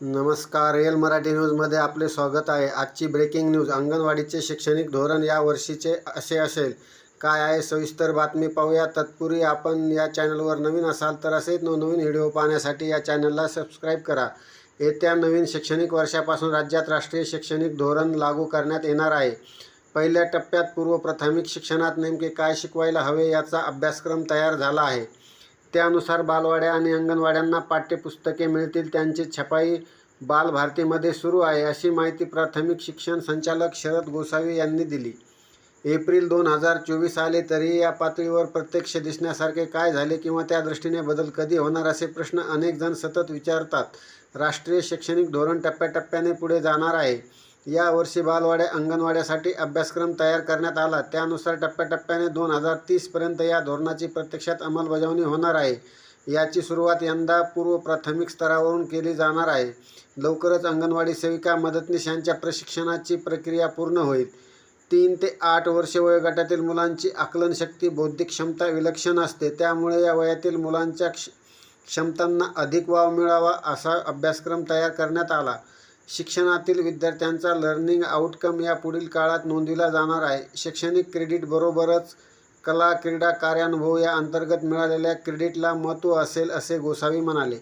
नमस्कार रिअल मराठी न्यूजमध्ये आपले स्वागत आहे. आजची ब्रेकिंग न्यूज अंगणवाडीचे शैक्षणिक धोरण या वर्षीचे असे असेल. काय आहे? सविस्तर बातमी पाहूया. तत्पूर्वी आपण या चॅनलवर नवीन असाल तर असेच नवनवीन व्हिडिओ पाहण्यासाठी या चॅनलला सबस्क्राईब करा. येत्या नवीन शैक्षणिक वर्षापासून राज्यात राष्ट्रीय शैक्षणिक धोरण लागू करण्यात येणार आहे. पहिल्या टप्प्यात पूर्व प्राथमिक शिक्षणात नेमके काय शिकवायला हवे याचा अभ्यासक्रम तयार झाला आहे. त्यानुसार बालवाड्या आणि अंगणवाड्यांना पाठ्यपुस्तके मिळतील त्यांची छपाई बालभारतीमध्ये सुरू आहे अशी माहिती प्राथमिक शिक्षण संचालक शरद गोसावी यांनी दिली. एप्रिल दोन हजार चोवीस आले तरीही या पातळीवर प्रत्यक्ष दिसण्यासारखे काय झाले किंवा त्या दृष्टीने बदल कधी होणार असे प्रश्न अनेक जण सतत विचारतात. राष्ट्रीय शैक्षणिक धोरण टप्प्याटप्प्याने पुढे जाणार आहे. यावर्षी बालवाड्या अंगणवाड्यासाठी अभ्यासक्रम तयार करण्यात आला. त्यानुसार टप्प्याटप्प्याने दोन हजार तीसपर्यंत या धोरणाची प्रत्यक्षात अंमलबजावणी होणार आहे. याची सुरुवात यंदा पूर्व प्राथमिक स्तरावरून केली जाणार आहे. लवकरच अंगणवाडी सेविका मदतनीस यांच्या प्रशिक्षणाची प्रक्रिया पूर्ण होईल. तीन ते आठ वर्षे वयोगटातील मुलांची आकलनशक्ती बौद्धिक क्षमता विलक्षण असते. त्यामुळे या वयातील मुलांच्या क्ष क्षमतांना अधिक वाव मिळावा असा अभ्यासक्रम तयार करण्यात आला. शिक्षणातील विद्यार्थ्यांचा लर्निंग आउटकम या पुढील काळात नोंदविला जाणार आहे. शैक्षणिक क्रेडिट बरोबरच कला क्रीडा कार्यानुभव या अंतर्गत मिळालेल्या क्रेडिटला महत्त्व असेल असे गोसावी म्हणाले.